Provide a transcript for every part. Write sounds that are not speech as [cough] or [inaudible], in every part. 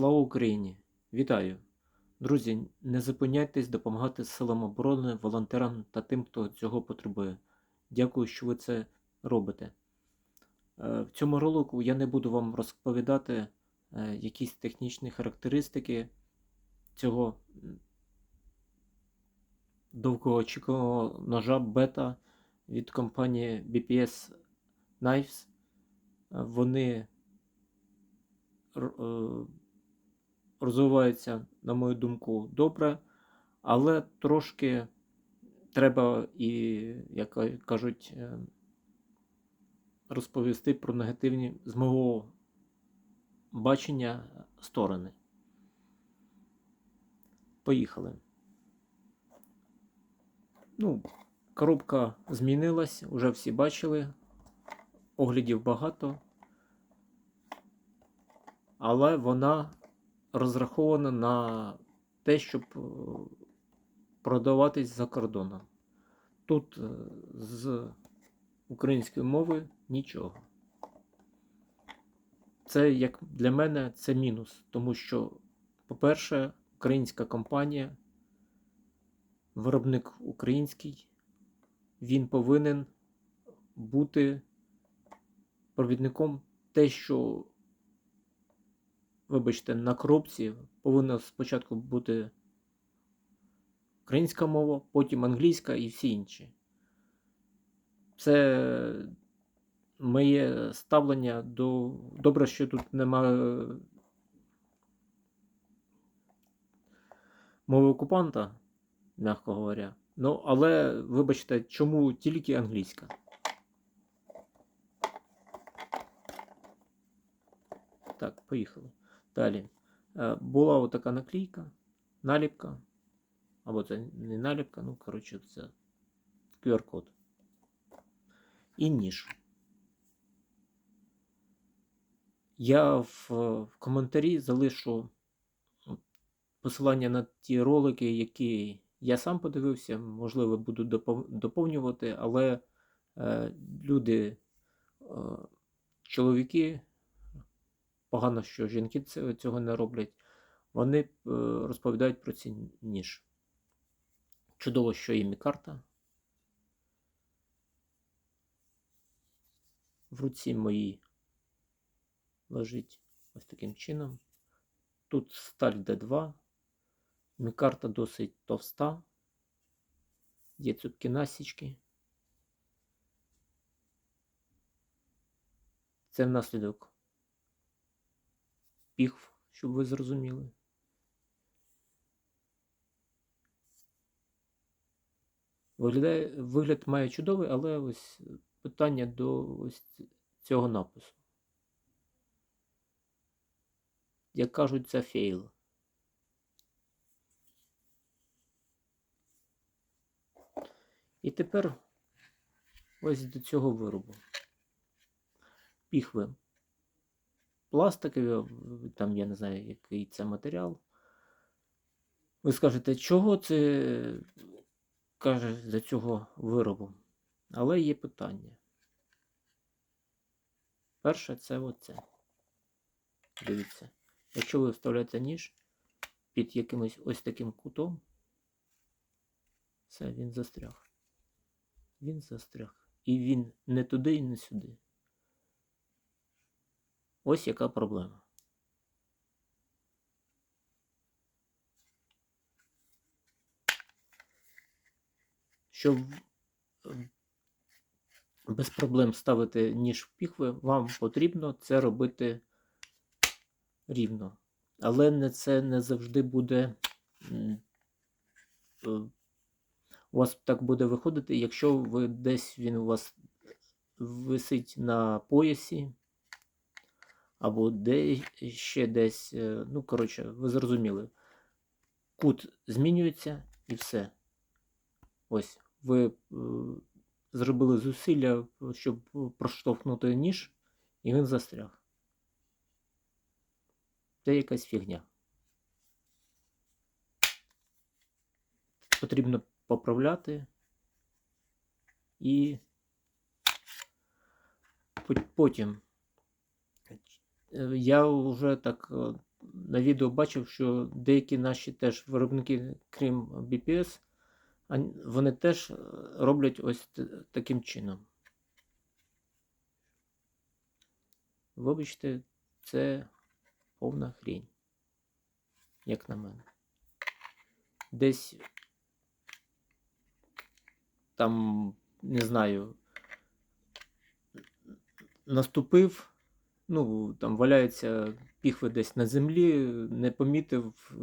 Слава Україні! Вітаю! Друзі, не зупиняйтесь допомагати силам оборони, волонтерам та тим, хто цього потребує. Дякую, що ви це робите. Е, В цьому ролику я не буду вам розповідати е, якісь технічні характеристики цього довгоочікуваного ножа бета від компанії BPS Knives. Е, Вони р- е, на мою думку, добре, але трошки треба і, як кажуть, е, розповісти про негативні з мого бачення сторони. Поїхали. Ну, коробка змінилась, вже всі бачили. Оглядів багато. Але вона розрахована на те, щоб е, продаватись за кордоном. Тут е, з української мови нічого. Це як для мене це мінус, тому що, по-перше, українська компанія, виробник український, він повинен бути провідником те, що вибачте, на коробці повинна спочатку бути українська мова, потім англійська і всі інші. Це моє ставлення до. Добре, що тут немає мови окупанта, м'яко говоря. Ну, але вибачте, чому тільки англійська? Так, поїхали. Далі. Е, Була отака наклейка, наліпка. Або це не наліпка, ну, коротше, це QR-код. І ніж. Я в, в коментарі залишу посилання на ті ролики, які я сам подивився, можливо, буду доповнювати, але е, люди, е, чоловіки, погано, що жінки цього не роблять, вони е, розповідають про ці ніж. Чудово, що є карта. В руці моїй лежить ось таким чином. Тут сталь D2. Мікарта досить товста. Є цупкі насічки. Це внаслідок піхв, щоб ви зрозуміли. Виглядає, вигляд має чудовий, але ось питання до ось цього напису. Як кажуть, це фейл. І тепер ось до цього виробу. Піхви. Пластикові, там я не знаю, який це матеріал. Ви скажете, чого це каже для цього виробу? Але є питання. Перше це оце. Дивіться. Якщо ви вставляєте ніж під якимось ось таким кутом, все, він застряг. Він застряг. І він не туди і не сюди. Ось яка проблема. Щоб без проблем ставити ніж в піхви, вам потрібно це робити рівно. Але це не завжди буде. е, У вас так буде виходити, якщо ви десь він у вас висить на поясі, або де ще десь. е, Ну, коротше, ви зрозуміли. Кут змінюється і все. Ось, ви е, зробили зусилля, щоб проштовхнути ніж, і він застряг. Це якась фігня. Потрібно поправляти і потім. Е, Я вже так е, на відео бачив, що деякі наші теж виробники, крім BPS, вони теж е, роблять ось таким чином. Вибачте, це повна хрінь, як на мене. Десь там, не знаю, наступив, ну, там валяється піхви десь на землі, не помітив, е,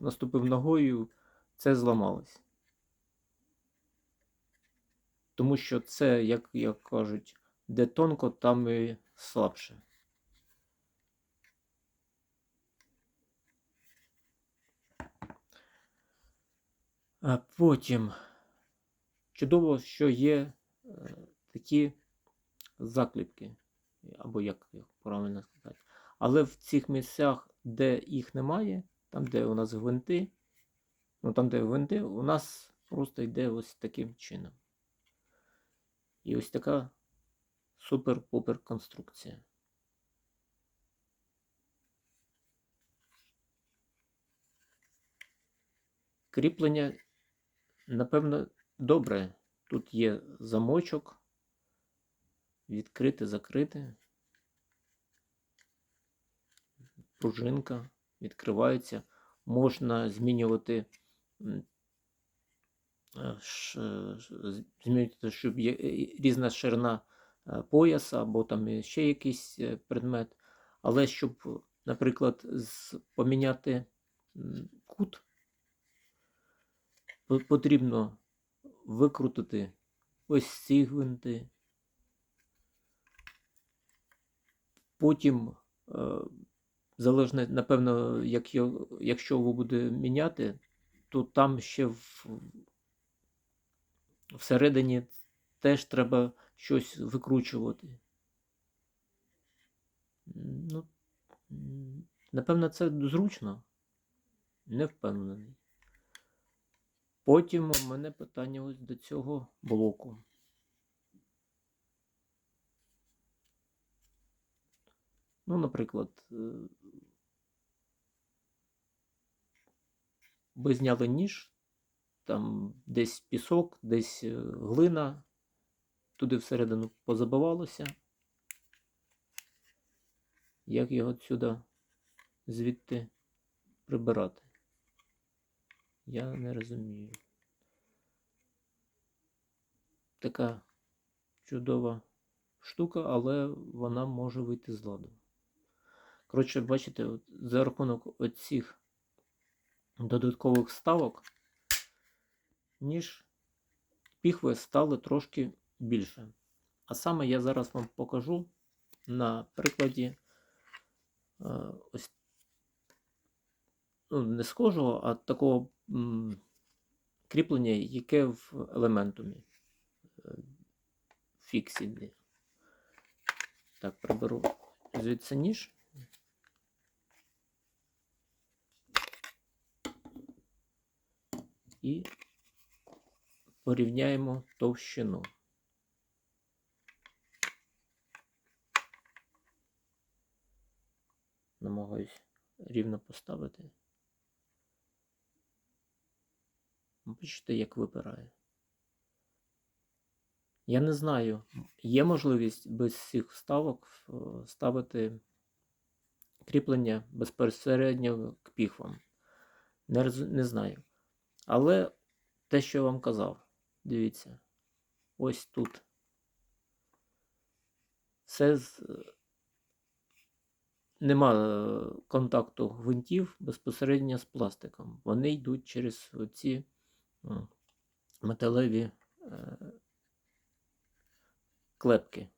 наступив ногою, це зламалось. Тому що це, як, як кажуть, де тонко, там і слабше. А потім чудово, що є е, такі закліпки, або як їх правильно сказати. Але в цих місцях, де їх немає, там, де у нас гвинти, ну там, де гвинти, у нас просто йде ось таким чином. І ось така супер-пупер конструкція. Кріплення, напевно, добре. Тут є замочок, відкрити, закрити. Пружинка відкривається. Можна змінювати е, змінювати, щоб є е, різна ширина е, пояса або там ще якийсь предмет. Але щоб, наприклад, поміняти кут, потрібно викрутити ось ці гвинти. Потім, е, залежно, напевно, як його- якщо ви будете міняти, то там ще в, всередині теж треба щось викручувати. Ну, напевно, це зручно. Не впевнений. Потім у мене питання ось до цього блоку. Ну, наприклад, е, ви зняли ніж, там десь пісок, десь е, глина, туди всередину позабивалося. Як його сюди звідти прибирати? Я не розумію. Така чудова штука, але вона може вийти з ладу. Коротше, бачите, от за рахунок оцих додаткових ставок, ніж піхви стали трошки більше. А саме я зараз вам покажу на прикладі е, ось ну, не схожого, а такого м, кріплення, яке в елементумі е, фіксі. Так, приберу звідси ніж. І порівняємо товщину. Намагаюсь рівно поставити. Бачите, як випирає. Я не знаю, є можливість без цих вставок е, ставити кріплення безпосередньо к піхвам. Не, не знаю. Але те, що я вам казав, дивіться, ось тут. Все з... нема е, контакту гвинтів безпосередньо з пластиком. Вони йдуть через металеві е, клепки.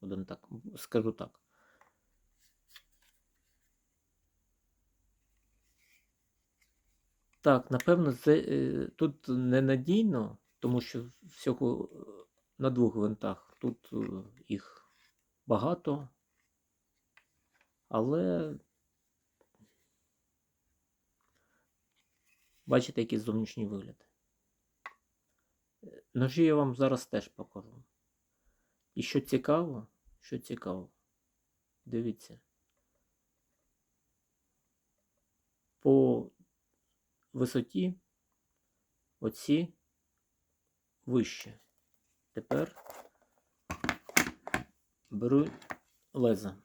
Будемо так, скажу так. Так, напевно, це е, тут ненадійно, тому що всього е, на двох гвинтах. Тут е, їх багато. Але бачите, який зовнішній вигляд. Ножі я вам зараз теж покажу. І що цікаво, що цікаво, дивіться. по висоті оці вище. Тепер беру леза.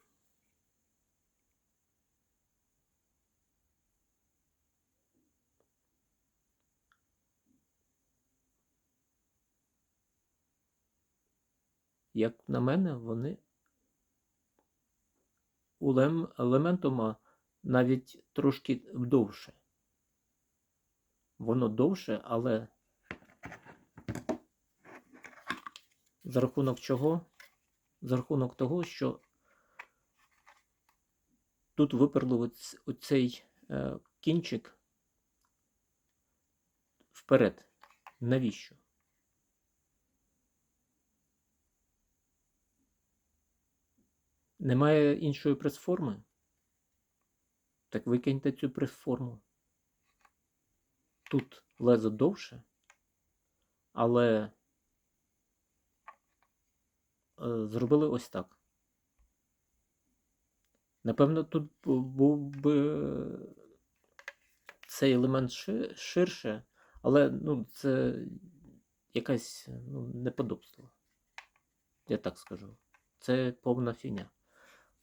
Як на мене, вони у елементума навіть трошки довше. Воно довше, але за рахунок чого? За рахунок того, що тут виперли оцей е, кінчик вперед. Навіщо? Немає іншої прес-форми? Так викиньте цю прес-форму. Тут лезо довше, але е, зробили ось так. Напевно, тут був би цей елемент ширше, але ну, це якесь ну, неподобство. Я так скажу. Це повна фігня.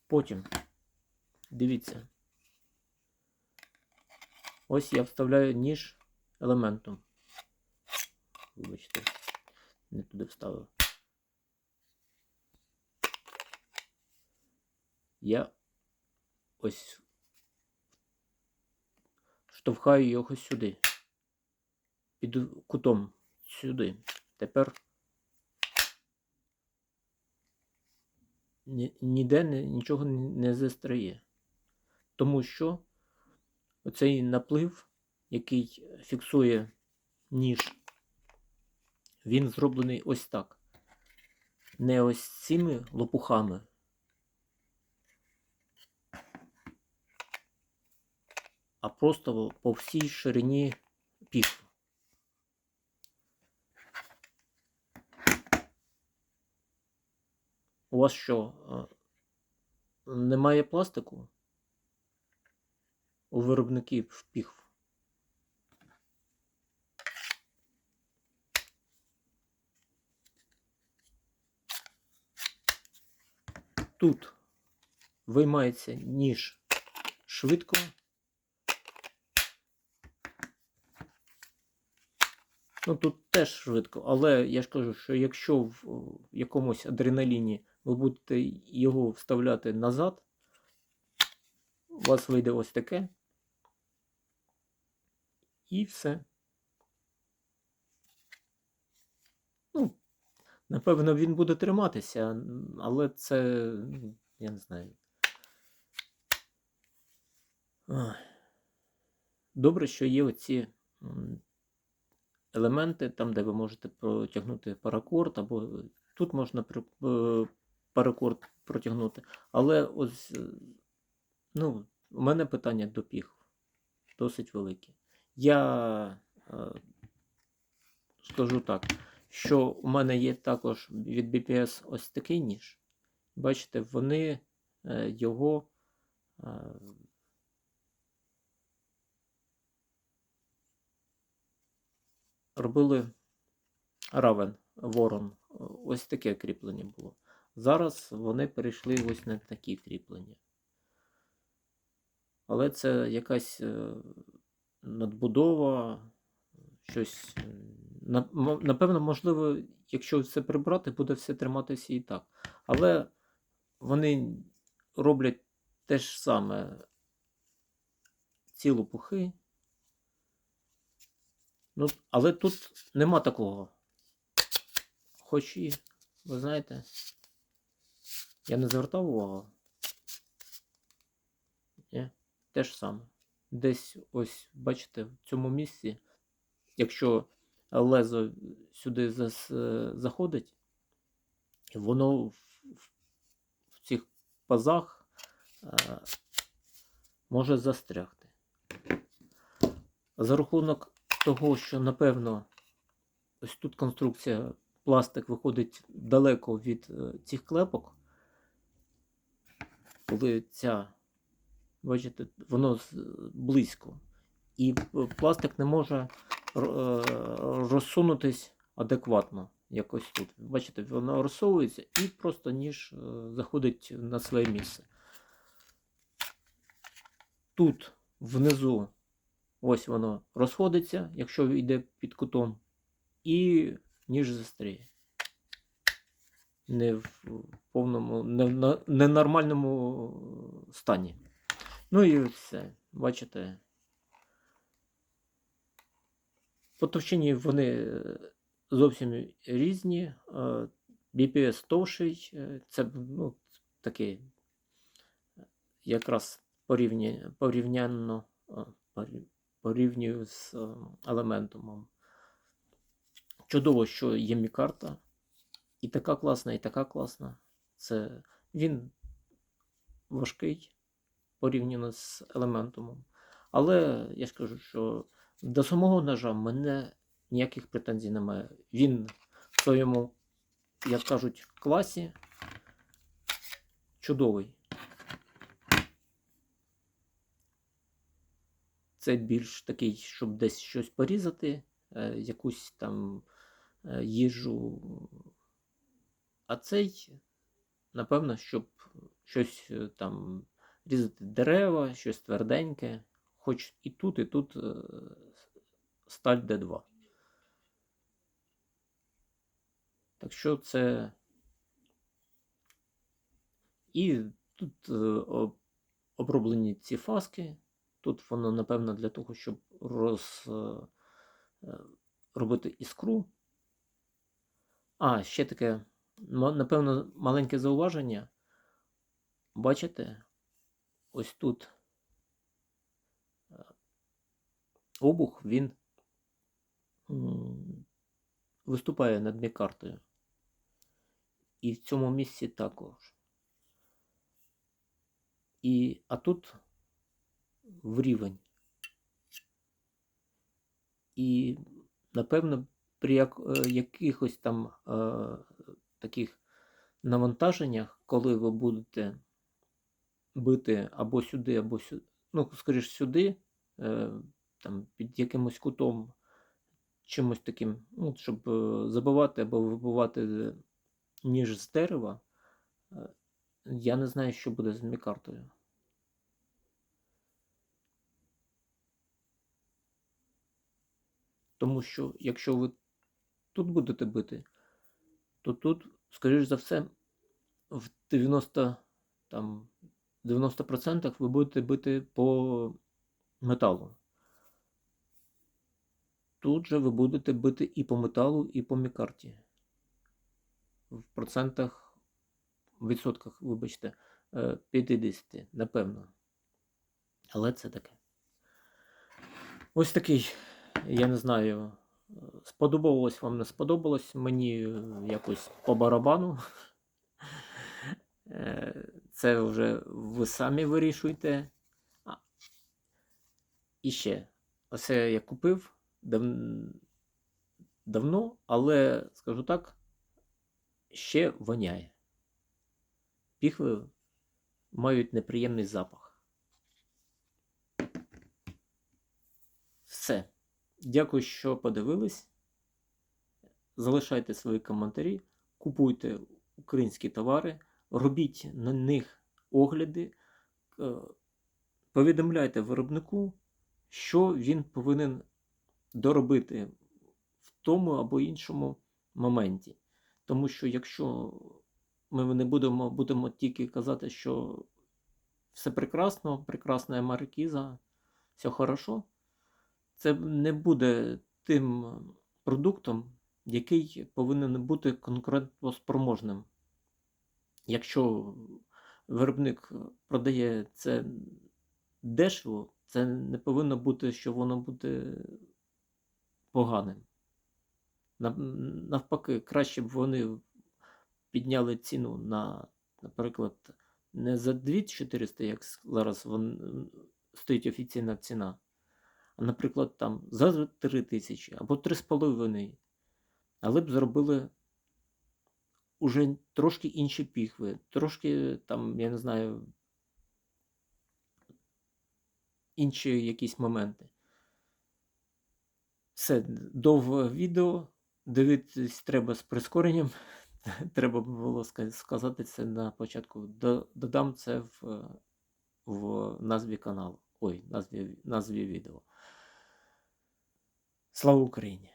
Потім, дивіться. Ось я вставляю ніж елементом. Вибачте, не туди вставив. Я ось штовхаю його сюди. Під кутом сюди. Тепер ні- ніде нічого не- застряє. Тому що оцей наплив, який фіксує ніж, він зроблений ось так. Не ось цими лопухами. А просто по всій ширині піхви. У вас що? е, Немає пластику? У виробників піхв? Тут виймається ніж швидко. Ну тут теж швидко, але я ж кажу, що якщо в якомусь адреналіні ви будете його вставляти назад, у вас вийде ось таке. І все. Ну, напевно, він буде триматися, але це, ну, я не знаю. Добре, що є оці елементи, там, де ви можете протягнути паракорд, або тут можна е, паракорд протягнути. Але ось, е, ну, у мене питання до піх досить великі. Я е, скажу так, що у мене є також від BPS ось такий ніж. Бачите, вони е, його е, робили равен, ворон. Ось таке кріплення було. Зараз вони перейшли ось на такі кріплення. Але це якась е, надбудова, щось. Напевно, можливо, якщо все прибрати, буде все триматися і так. Але вони роблять те ж саме ці лопухи. Ну, але тут нема такого. Хоч і, ви знаєте, я не звертав увагу. Ні, те ж саме. Десь ось, бачите, в цьому місці, якщо лезо сюди е, заходить, воно в, в, цих пазах е, може застрягти. За рахунок того, що, напевно, ось тут конструкція, пластик виходить далеко від е, цих клепок, коли ця Бачите, воно близько. І пластик не може е, розсунутись адекватно. Якось тут. Бачите, воно розсовується і просто ніж е, заходить на своє місце. Тут внизу ось воно розходиться, якщо йде під кутом, і ніж застріє. Не в повному, не в ненормальному стані. Ну і все. Бачите. По товщині вони е, зовсім різні. Е, BPS товший, е, це ну, такий якраз порівня, порівняно е, порівнюю з е, елементумом. Чудово, що є мікарта. І така класна, і така класна. Це він важкий порівняно з елементумом. Але я ж кажу, що до самого ножа в мене ніяких претензій немає. Він в своєму, як кажуть, класі чудовий. Це більш такий, щоб десь щось порізати, е, якусь там е, їжу. А цей, напевно, щоб щось е, там різати дерева, щось тверденьке. Хоч і тут, і тут сталь D2. Так що це. І тут е, оброблені ці фаски. Тут воно, напевно, для того, щоб роз, е, е, робити іскру. А, ще таке, напевно, маленьке зауваження. Бачите, ось тут обух він м, виступає над мікартою. І в цьому місці також. І, а тут в рівень. І, напевно, при як, е, якихось там е, таких навантаженнях, коли ви будете бити або сюди, або сюди, ну, скоріш сюди, е, там, під якимось кутом, чимось таким, ну, щоб е, забивати або вибивати ніж з дерева, е, я не знаю, що буде з мікартою. Тому що якщо ви тут будете бити, то тут, скоріш за все, в 90, там, 90% ви будете бити по металу. Тут же ви будете бити і по металу, і по мікарті. В процентах, в відсотках, вибачте, е, 50, напевно. Але це таке. Ось такий, я не знаю, е, сподобалось вам, не сподобалось. Мені е, якось по барабану. Е, Це вже ви самі вирішуєте. І ще, оце я купив дав... давно, але скажу так, ще воняє. Піхви мають неприємний запах. Все. Дякую, що подивились. Залишайте свої коментарі, купуйте українські товари, робіть на них огляди, е, повідомляйте виробнику, що він повинен доробити в тому або іншому моменті. Тому що якщо ми не будемо, будемо тільки казати, що все прекрасно, прекрасна маркіза, все хорошо, це не буде тим продуктом, який повинен бути конкурентоспроможним. Якщо виробник продає це дешево, це не повинно бути, що воно буде поганим. Навпаки, краще б вони підняли ціну на, наприклад, не за 2400, як зараз вон, стоїть офіційна ціна, а, наприклад, там за 3000 або 3,5. Але б зробили уже трошки інші піхви, трошки там, я не знаю, інші якісь моменти. Все, довге відео. Дивитись треба з прискоренням. [laughs] Треба було сказати це на початку. Додам це в, в назві каналу. Ой, назві, назві відео. Слава Україні!